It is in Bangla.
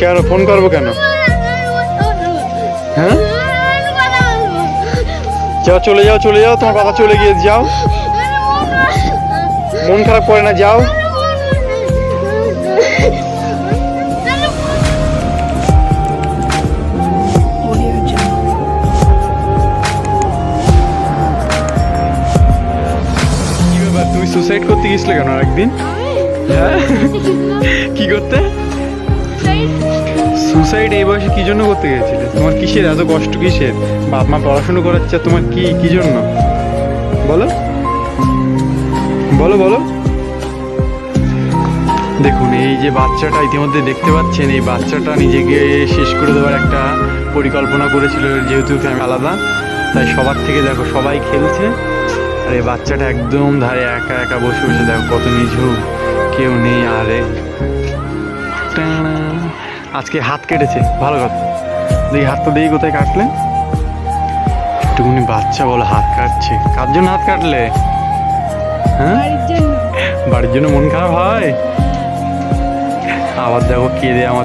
কেন? ফোন করব কেন? হ্যাঁ? যাও চলে যাও চলে যাও তোমার বাবা চলে গিয়ে যাও। মন খারাপ করে না যাও। তুমি সুসাইড করতে গেছিলে কেন একদিন হ্যাঁ? কি করতে? সুসাইড এই বয়সে কি জন্য করতে গেছিলে? তোমার কিসের? এত কষ্ট কিসের? বাপ মা পড়াশুনো করাচ্ছে, তোমার কি কি জন্য? বলো। বলো বলো। দেখুন, এই যে বাচ্চাটা ইতিমধ্যে দেখতে পাচ্ছেন, এই বাচ্চাটা নিজেকে শেষ করে দেওয়ার একটা পরিকল্পনা করেছিল, যেহেতু আলাদা। তাই সবার থেকে দেখো, সবাই খেলছে। আর এই বাচ্চাটা একদম ধারে একা একা বসে বসে দেখো, কত নিঝুম। কেউ নেই, আরে। আজকে হাত কেটেছে ভালো কথা। দেখি হাতটা দিয়ে কোথায় কাটলে একটুখানি বাচ্চা বলো হাত কাটছে। কার জন্য হাত কাটলে? হ্যাঁ? বাড়ির জন্য মন খারাপ হয়? আবার দেখো কে দেয় আমার